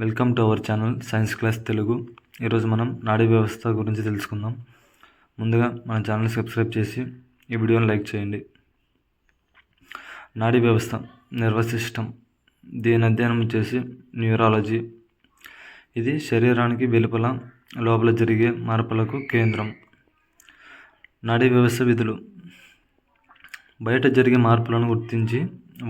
Welcome to our channel science class Telugu. ఈరోజు మనం నాడీ వ్యవస్థ గురించి తెలుసుకుందాం. ముందుగా మన ఛానల్ సబ్స్క్రైబ్ చేసి ఈ వీడియోని లైక్ చేయండి. నాడీ వ్యవస్థ నర్వస్ సిస్టమ్ దీని అధ్యయనం చేసి న్యూరాలజీ ఇది శరీరానికి వెలుపల లోపల జరిగే మార్పులకు కేంద్రం. నాడీ వ్యవస్థ విధులు. బయట జరిగే మార్పులను గుర్తించి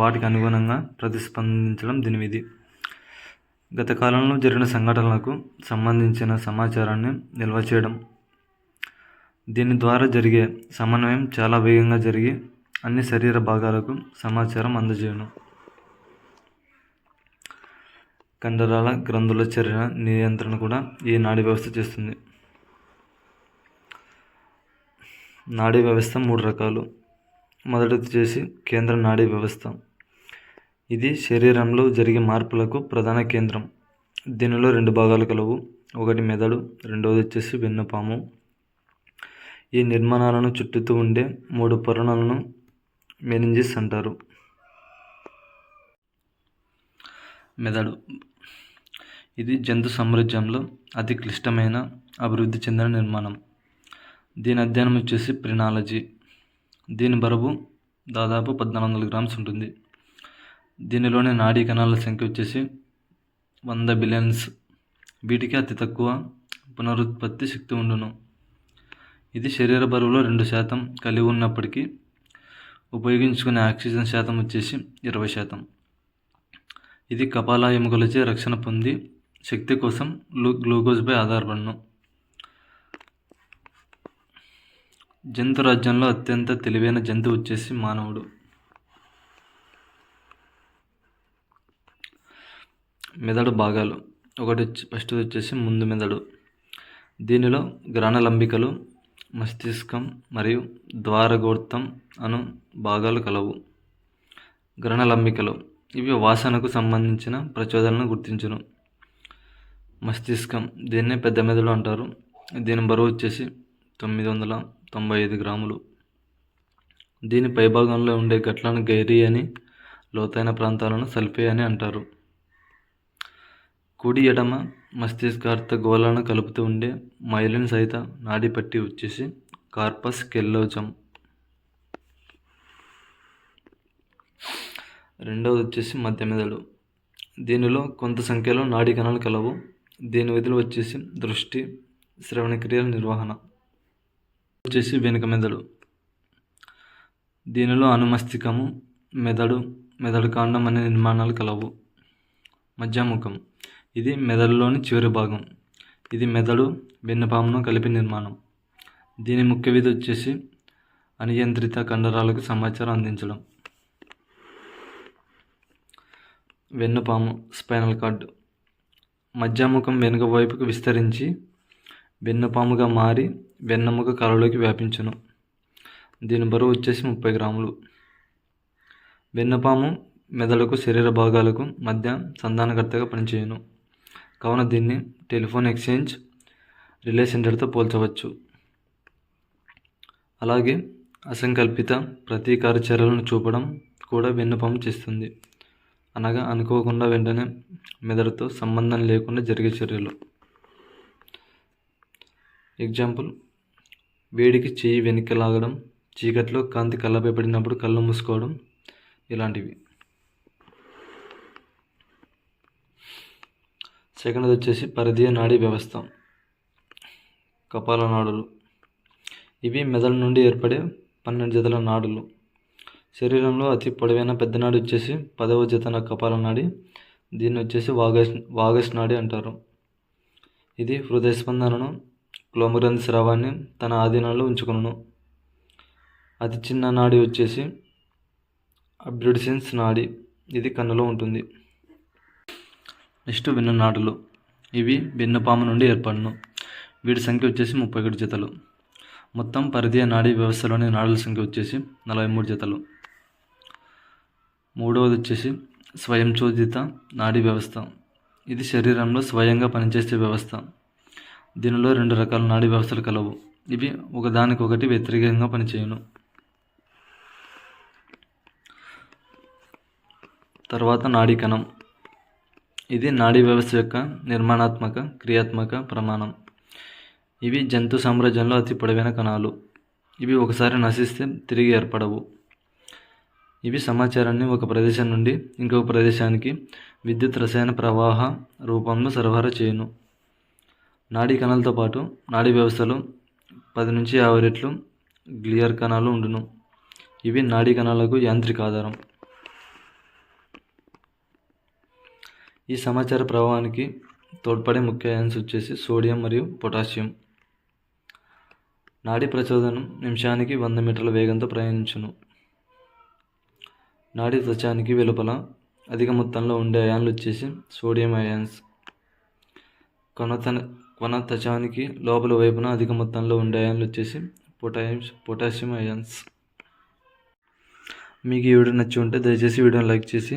వాటికి అనుగుణంగా ప్రతిస్పందించడం దీని విధి గత కాలంలో జరిగిన సంఘటనలకు సంబంధించిన సమాచారాన్ని నిల్వ చేయడం దీని ద్వారా జరిగే సమన్వయం చాలా వేగంగా జరిగి అన్ని శరీర భాగాలకు సమాచారం అందజేయడం కండరాల గ్రంథుల చర్య నియంత్రణ కూడా ఈ నాడీ వ్యవస్థ చేస్తుంది. నాడీ వ్యవస్థ మూడు రకాలు. మొదటిది చేసి కేంద్ర నాడీ వ్యవస్థ. ఇది శరీరంలో జరిగే మార్పులకు ప్రధాన కేంద్రం. దీనిలో రెండు భాగాలు కలవు. ఒకటి మెదడు రెండవది వచ్చేసి వెన్నుపాము. ఈ నిర్మాణాలను చుట్టుతూ ఉండే మూడు పొరణలను మెనింజిస్ అంటారు. మెదడు. ఇది జంతు సామ్రాజ్యంలో అతి క్లిష్టమైన అభివృద్ధి చెందిన నిర్మాణం. దీని అధ్యయనం వచ్చేసి ప్రినాలజీ. దీని బరువు దాదాపు పద్నాలుగు వందల గ్రామ్స్ ఉంటుంది. దీనిలోని నాడీ కణాల సంఖ్య వచ్చేసి వంద బిలియన్స్. వీటికి అతి తక్కువ పునరుత్పత్తి శక్తి ఉండును. ఇది శరీర బరువులో రెండు శాతం కలిగి ఉన్నప్పటికీ ఉపయోగించుకునే ఆక్సిజన్ శాతం వచ్చేసి ఇరవై శాతం. ఇది కపాల ఎముకలచే రక్షణ పొంది శక్తి కోసం గ్లూకోజ్పై ఆధారపడను. జంతు రాజ్యంలో అత్యంత తెలివైన జంతువు వచ్చేసి మానవుడు. మెదడు భాగాలు. ఒకటి వచ్చి ఫస్ట్ వచ్చేసి ముందు మెదడు. దీనిలో గ్రాణలంబికలు మస్తిష్కం మరియు ద్వారగోర్తం అను భాగాలు కలవు. గ్రహణలంబికలు ఇవి వాసనకు సంబంధించిన ప్రచోదనను గుర్తించును. మస్తిష్కం దీన్నే పెద్ద మెదడు అంటారు. దీని బరువు వచ్చేసి తొమ్మిది వందల తొంభై ఐదు గ్రాములు. దీని పైభాగంలో ఉండే గట్లను గైరీ అని లోతైన ప్రాంతాలను సల్ఫే అని అంటారు. కుడి ఎడమ మస్తిష్కార్థ గోళాలను కలుపుతూ ఉండే మైలిన్ సహిత నాడిపట్టి వచ్చేసి కార్పస్ కెల్లోజం. రెండవది వచ్చేసి మధ్య మెదడు. దీనిలో కొంత సంఖ్యలో నాడీ కణాలు కలవు. దీని విధులు వచ్చేసి దృష్టి శ్రవణ క్రియల నిర్వహణ. వచ్చేసి వెనుక మెదడు. దీనిలో అనుమస్తికము మెదడు మెదడు కాండం అనే నిర్మాణాలు కలవు. మధ్యాముఖం. ఇది మెదడులోని చివరి భాగం. ఇది మెదడు వెన్నుపామును కలిపి నిర్మాణం. దీని ముఖ్య విధి వచ్చేసి అనియంత్రిత కండరాలకు సమాచారం అందించడం. వెన్నుపాము స్పైనల్ కార్డ్. మధ్యాముఖం వెనుక వైపుకు విస్తరించి వెన్నుపాముగా మారి వెన్నముక కలలోకి వ్యాపించును. దీని బరువు వచ్చేసి ముప్పై గ్రాములు. వెన్నుపాము మెదడుకు శరీర భాగాలకు మధ్య సంధానకర్తగా పనిచేయను. కావున దీన్ని టెలిఫోన్ ఎక్స్చేంజ్ రిలే సెంటర్తో పోల్చవచ్చు. అలాగే అసంకల్పిత ప్రతీకార చర్యలను చూపడం కూడా విన్నపం చేస్తుంది. అనగా అనుకోకుండా వెంటనే మెదడుతో సంబంధం లేకుండా జరిగే చర్యలు. ఎగ్జాంపుల్ వేడికి చెయ్యి వెనక్కి లాగడం చీకట్లో కాంతి కళ్ళపై పడినప్పుడు కళ్ళు మూసుకోవడం ఇలాంటివి. సెకండ్ వచ్చేసి పరిధీయ నాడీ వ్యవస్థ. కపాల నాడులు ఇవి మెదడు నుండి ఏర్పడే పన్నెండు జతల నాడులు. శరీరంలో అతి పొడవైన పెద్ద నాడు వచ్చేసి పదవ జతన కపాల నాడి. దీన్ని వచ్చేసి వాగస్ వాగస్ నాడి అంటారు. ఇది హృదయ స్పందనను క్లోమగ్రంథి స్రావాన్ని తన ఆధీనంలో ఉంచుకును అతి చిన్న నాడి వచ్చేసి అబ్రిడిసిన్స్ నాడి. ఇది కన్నులో ఉంటుంది. నెక్స్ట్ వెన్ను నాడులు ఇవి వెన్నుపాము నుండి ఏర్పడును. వీటి సంఖ్య వచ్చేసి ముప్పై ఒకటి జతలు. మొత్తం పరిధీయ నాడీ వ్యవస్థలోని నాడుల సంఖ్య వచ్చేసి నలభై మూడు జతలు. మూడవది వచ్చేసి స్వయం చోదిత నాడీ వ్యవస్థ. ఇది శరీరంలో స్వయంగా పనిచేసే వ్యవస్థ. దీనిలో రెండు రకాల నాడీ వ్యవస్థలు కలవు. ఇవి ఒకదానికొకటి వ్యతిరేకంగా పనిచేయను. తర్వాత నాడీ కణం ఇది నాడీ వ్యవస్థ యొక్క నిర్మాణాత్మక క్రియాత్మక ప్రమాణం. ఇవి జంతు సామ్రాజ్యంలో అతి పొడవైన కణాలు. ఇవి ఒకసారి నశిస్తే తిరిగి ఏర్పడవు. ఇవి సమాచారాన్ని ఒక ప్రదేశం నుండి ఇంకొక ప్రదేశానికి విద్యుత్ రసాయన ప్రవాహ రూపంలో సరఫరా చేయును. నాడీ కణాలతో పాటు నాడీ వ్యవస్థలో పది నుంచి యాభై రెట్లు గ్లియర్ కణాలు ఉండును. ఇవి నాడీ కణాలకు యాంత్రిక ఆధారం. ఈ సమాచార ప్రవాహానికి తోడ్పడే ముఖ్య అయాన్స్ వచ్చేసి సోడియం మరియు పొటాషియం నాడీ ప్రచోదనం నిమిషానికి వంద మీటర్ల వేగంతో ప్రయాణించును. నాడీ త్వచానికి వెలుపల అధిక మొత్తంలో ఉండే అయాన్లు వచ్చేసి సోడియం అయాన్స్ కొనతన కొన త్వచానికి లోపల వైపున అధిక మొత్తంలో ఉండే అయాన్లు వచ్చేసి పొటాషియం పొటాషియం అయాన్స్ మీకు ఈ వీడియో నచ్చి ఉంటే దయచేసి వీడియోని లైక్ చేసి